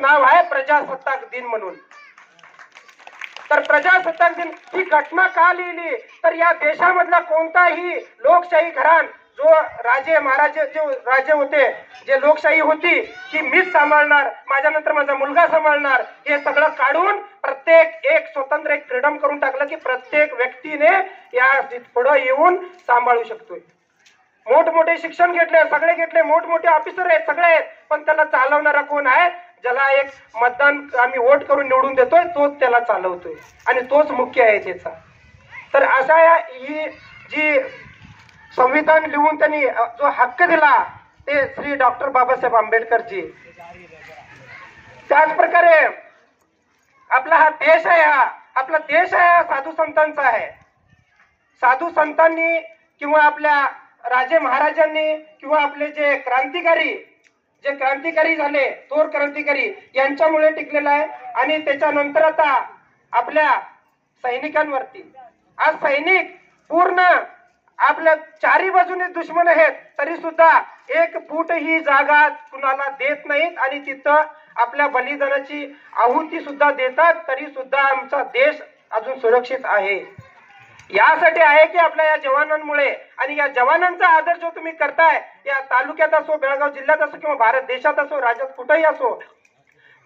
नाव आहे प्रजासत्ताक दिन म्हणून. तर प्रजासत्ताक दिन ही घटना का लिहिली? तर या देशामधला कोणताही लोकशाही घराण जो राजे महाराजे जे राजे होते जे लोकशाही होती की मीच सांभाळणार माझ्यानंतर माझा मुलगा सांभाळणार हे सगळं काढून प्रत्येक एक स्वतंत्र एक फ्रीडम करून टाकलं की प्रत्येक व्यक्तीने या पुढं येऊन सांभाळू शकतोय. मोठमोठे शिक्षण घेतले सगळे घेतले मोठमोठे ऑफिसर आहेत सगळे आहेत पण त्याला चालवणारा कोण आहे? ज्याला एक मतदान आम्ही वोट करून निवडून देतोय तोच त्याला चालवतोय. आणि तोच मुख्य आहे त्याचा. तर अशा या ही जी संविधान लिहून त्यांनी जो हक्क दिला ते श्री डॉक्टर बाबासाहेब आंबेडकरजी. त्याच प्रकारे आपला हा देश आहे हा आपला देश आहे हा साधू संतांचा आहे. साधू संतांनी किंवा आपल्या राजे महाराजांनी किंवा आपले जे क्रांतिकारी जे क्रांतिकारी झाले थोर क्रांतिकारी यांच्यामुळे टिकलेला आहे. आणि त्याच्यानंतर आता आपल्या सैनिकांवरती. आज सैनिक पूर्ण आपल्या चारी बाजूने दुश्मन आहेत तरी सुद्धा एक फूट ही जागा कुणाला देत नाहीत. आणि तिथं आपल्या बलिदानाची आहुती सुद्धा देतात तरी सुद्धा आमचा देश अजून सुरक्षित आहे. यासाठी आहे की आपल्या या जवानांमुळे आणि या जवानांचा आदर जो तुम्ही करताय या तालुक्यात असो बेळगाव जिल्ह्यात असो किंवा भारत देशात असो राज्यात कुठेही असो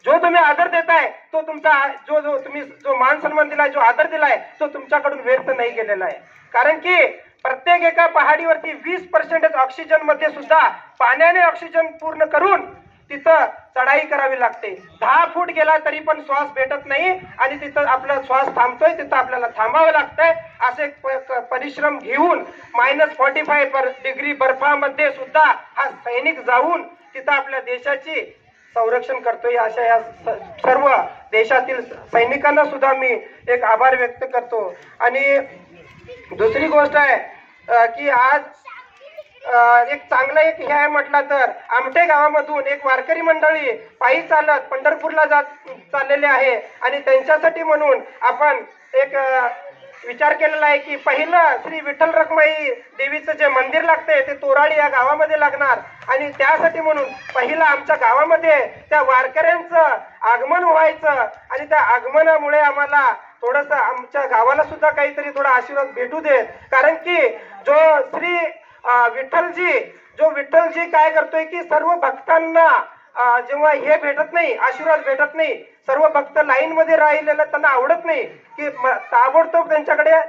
जो तुम्ही आदर देताय तो तुमचा जो जो तुम्ही जो मान सन्मान दिलाय जो आदर दिलाय तो तुमच्याकडून व्यर्थ नाही गेलेला आहे. कारण की प्रत्येक एका पहाडीवरती वीस पर्सेंटेज ऑक्सिजनमध्ये सुद्धा पाण्याने ऑक्सिजन पूर्ण करून तिथं चढाई करावी लागते. दहा फूट गेला तरी पण श्वास भेटत नाही आणि तिथं आपला श्वास थांबतोय तिथं आपल्याला थांबावं लागतंय असे प- परिश्रम घेऊन मायनस फॉर्टी फाय डिग्री बर्फामध्ये सुद्धा हा सैनिक जाऊन तिथं आपल्या देशाची संरक्षण करतोय अशा या स- सर्व देशातील सैनिकांना सुद्धा मी एक आभार व्यक्त करतो. आणि दुसरी गोष्ट आहे की आज एक चांगलं एक हे आहे म्हटलं तर. आमटे गावामधून एक वारकरी मंडळी पायी चालत पंढरपूरला जात चाललेले आहे. आणि त्यांच्यासाठी म्हणून आपण एक विचार केलेला आहे की पहिलं श्री विठ्ठल रखमाई देवीचं जे मंदिर लागते ते तोराळी या गावामध्ये लागणार. आणि त्यासाठी म्हणून पहिलं आमच्या गावामध्ये त्या वारकऱ्यांचं आगमन व्हायचं. आणि त्या आगमनामुळे आम्हाला थोडस आमच्या गावाला सुद्धा काहीतरी थोडा आशीर्वाद भेटू देत कारण की जो श्री विठ्ठलजी जो विठ्ठलजी काय करतोय की सर्व भक्तांना जेव्हा हे भेटत नाही आशीर्वाद भेटत नाही सर्व भक्त लाईन मध्ये राहिलेलं त्यांना आवडत नाही की ताबडतोब त्यांच्याकडे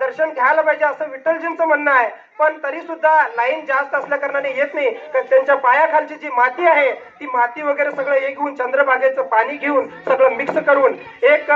दर्शन घ्यायला पाहिजे असं विठ्ठलजींचं म्हणणं आहे. पण तरी सुद्धा लाईन जास्त असल्या कारणाने येत नाही. तर त्यांच्या पायाखालची जी माती आहे ती माती वगैरे सगळं हे घेऊन चंद्रभागेचं पाणी घेऊन सगळं मिक्स करून एक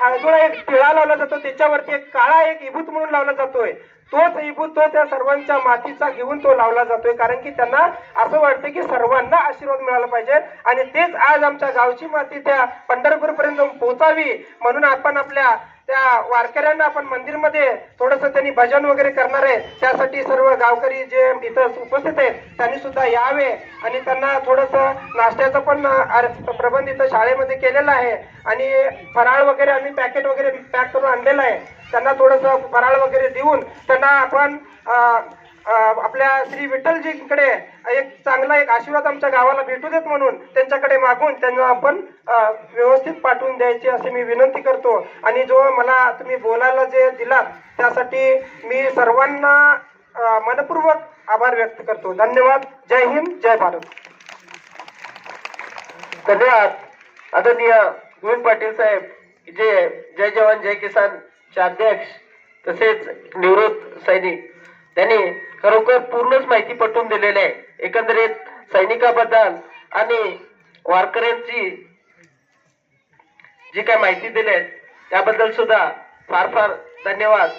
हळदुळा एक टिळा लावला जातो. त्याच्यावरती एक काळा एक इभूत म्हणून लावला जातोय. तोच इभूत तो त्या सर्वांच्या मातीचा घेऊन तो लावला जातोय. कारण की त्यांना असं वाटतं की सर्वांना आशीर्वाद मिळाला पाहिजे. आणि तेच आज आमच्या गावची माती त्या पंढरपूर पर्यंत पोहोचावी म्हणून आपण आपल्या त्या वारकऱ्यांना आपण मंदिरमध्ये थोडस त्यांनी भजन वगैरे करणार आहे. त्यासाठी सर्व गावकरी जे इथं उपस्थित आहेत त्यांनी सुद्धा यावे. आणि त्यांना थोडस नाश्त्याचं पण आर- प्रबंध इथं शाळेमध्ये केलेला आहे. आणि फराळ वगैरे आम्ही पॅकेट वगैरे पॅक करून आणलेलं आहे. त्यांना थोडस फराळ वगैरे देऊन त्यांना आपण आपल्या श्री विठ्ठलजीकडे एक चांगला एक आशीर्वाद आमच्या गावाला भेटू देत म्हणून त्यांच्याकडे मागून त्यांना आपण व्यवस्थित पाठवून द्यायची अशी मी विनंती करतो. आणि जो मला तुम्ही बोलायला जे दिलात त्यासाठी मी सर्वांना मनपूर्वक आभार व्यक्त करतो. धन्यवाद. जय हिंद जय भारत. धन्यवाद. आदरणीय गोविंद पाटील साहेब जे जय जवान जय किसान चे अध्यक्ष तसेच निवृत्त सैनिक. त्यांनी खरोखर पूर्णच माहिती पटवून दिलेली आहे. एकंदरीत सैनिकाबद्दल आणि वारकऱ्यांची जी काय माहिती दिली आहे त्याबद्दल सुद्धा फार फार धन्यवाद.